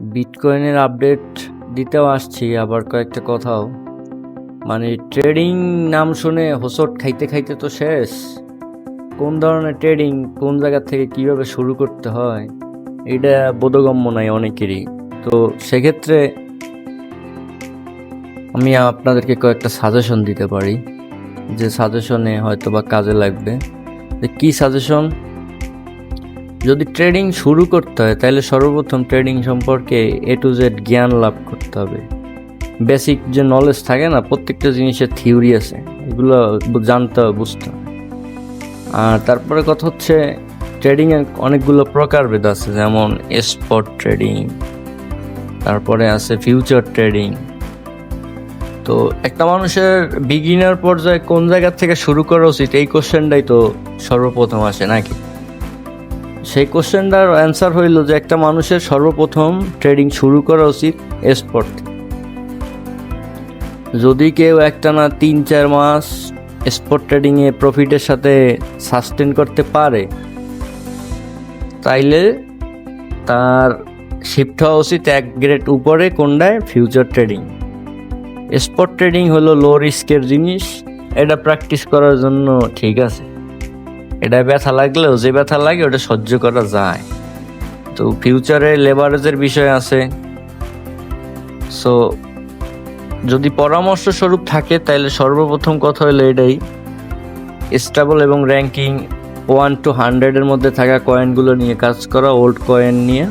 বিটকয়েনের update দিতেও আসছি, আবার কয়েকটা কথাও। মানে ট্রেডিং নাম শুনে হোসট খাইতে খাইতে তো শেষ। কোন ধরনের ট্রেডিং কোন জায়গা থেকে কীভাবে শুরু করতে হয়, এটা বোধগম্য নাই অনেকেরই। তো সেক্ষেত্রে আমি আপনাদেরকে কয়েকটা সাজেশন দিতে পারি। যে সাজেশনে হয়তো বা কাজে লাগবে। যে কী সাজেশন যদি ট্রেডিং শুরু করতে হয়, তাহলে সর্বপ্রথম ট্রেডিং সম্পর্কে এ টু জেড জ্ঞান লাভ করতে হবে। বেসিক যে নলেজ থাকে না, প্রত্যেকটা জিনিসের থিওরি আছে, এগুলো জানতে হবে, বুঝতে হবে। আর তারপরে কথা হচ্ছে ট্রেডিংয়ের অনেকগুলো প্রকারভেদ আছে, যেমন স্পট ট্রেডিং তারপরে আছে ফিউচার ট্রেডিং তো একটা মানুষের বিগিনার পর্যায়ে কোন জায়গা থেকে শুরু করা উচিত? এই কোশ্চেনটাই তো সর্বপ্রথম আসে, নাকি? সেই কোশ্চেনটার অ্যান্সার হইল যে একটা মানুষের সর্বপ্রথম ট্রেডিং শুরু করা উচিত স্পট যদি কেউ একটা না তিন, চার মাস স্পট ট্রেডিংয়ে প্রফিটের সাথে সাস্টেন করতে পারে, তাইলে তার শিফট হওয়া উচিত এক গ্রেড উপরে কোনটায়? Future trading. স্পট ট্রেডিং হলো লো রিস্কের জিনিস, এটা প্র্যাকটিস করার জন্য ঠিক আছে। এটা ব্যথা লাগলেও যে ব্যথা লাগে ওটা সহ্য করা যায়। তো ফিউচারে লেবারেজের বিষয় আছে। সো যদি পরামর্শ স্বরূপ থাকে তাহলে সর্বপ্রথম কথা হলো এটাই। স্টেবল এবং র্যাঙ্কিং ওয়ান টু হান্ড্রেডের মধ্যে থাকা কয়েনগুলো নিয়ে কাজ করা ওল্ড কয়েন নিয়ে।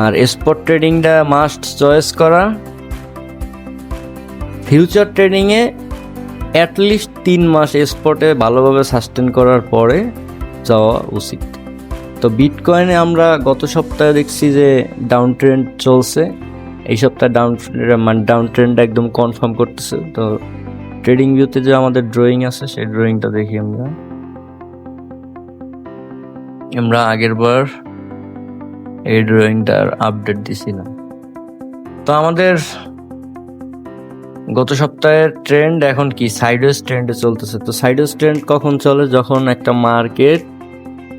আর স্পট ট্রেডিংটা মাস্ট চয়েস করা। ফিউচার ট্রেডিংয়ে অ্যাটলিস্ট তিন মাস স্পটে ভালোভাবে সাস্টেন করার পরে যাওয়া উচিত। তো বিটকয়েনে আমরা গত সপ্তাহে দেখছি যে ডাউন ট্রেন্ড চলছে। এই সপ্তাহে ডাউন মানে ডাউন ট্রেন্ড একদম কনফার্ম করতেছে। তো ট্রেডিং ভিউতে যে আমাদের ড্রয়িং আছে, সেই ড্রয়িংটা দেখি আমরা। আমরা আগের বার এই ড্রয়িংটার আপডেট দিছিলাম। তো আমাদের গত সপ্তাহের ট্রেন্ড এখন কি? সাইডওয়েজ ট্রেন্ডে চলতেছে। তো সাইডওয়েজ ট্রেন্ড কখন চলে? যখন একটা মার্কেট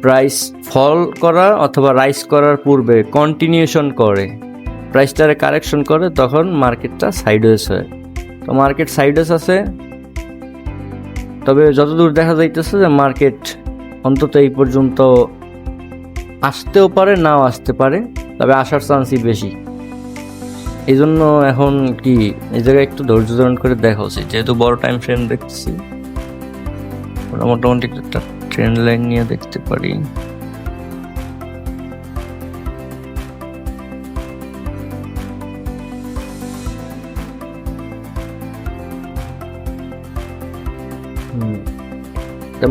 প্রাইস ফল করা অথবা রাইস করার পূর্বে কন্টিনিউশন করে প্রাইসটারে কারেকশন করে, তখন মার্কেটটা সাইডওয়েজ হয়। তো মার্কেট সাইডওয়েজ আছে। তবে যতদূর দেখা যাইতেছে যে মার্কেট অন্তত এই পর্যন্ত আসতেও পারে, নাও আসতে পারে। তবে আসার চান্সই বেশি। এই জন্য এখন কি, এই জায়গায় একটু ধৈর্য ধারণ করে দেখা উচিত। যেহেতু বড় টাইম ফ্রেম দেখছি মোটামুটি একটা ট্রেন লাইন নিয়ে দেখতে পারি।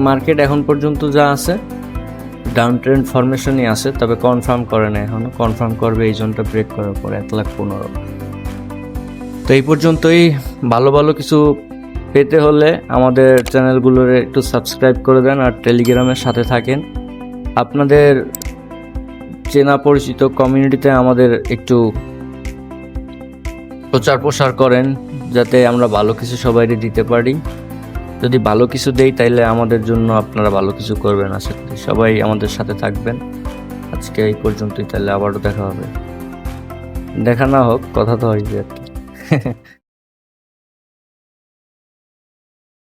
মার্কেট এখন পর্যন্ত যা আছে ডাউন ট্রেন্ড ফরমেশনই আছে, তবে কনফার্ম করে না এখনও। কনফার্ম করবে এই জোনটা ব্রেক করার পর, এক লাখ পনেরো। তো এই পর্যন্তই। ভালো ভালো কিছু পেতে হলে আমাদের চ্যানেলগুলোর একটু সাবস্ক্রাইব করে দেন আর টেলিগ্রামের সাথে থাকেন। আপনাদের চেনা পরিচিত কমিউনিটিতে আমাদের একটু প্রচার প্রসার করেন, যাতে আমরা ভালো কিছু সবাইকে দিতে পারি। যদি ভালো কিছু দেই, তাইলে আমাদের জন্য আপনারা ভালো কিছু করবেন, আশা করি। সবাই আমাদের সাথে থাকবেন। আজকে এই পর্যন্তই তাহলে আবারও দেখা হবে। দেখা না হোক, কথা তো হয় আর কি।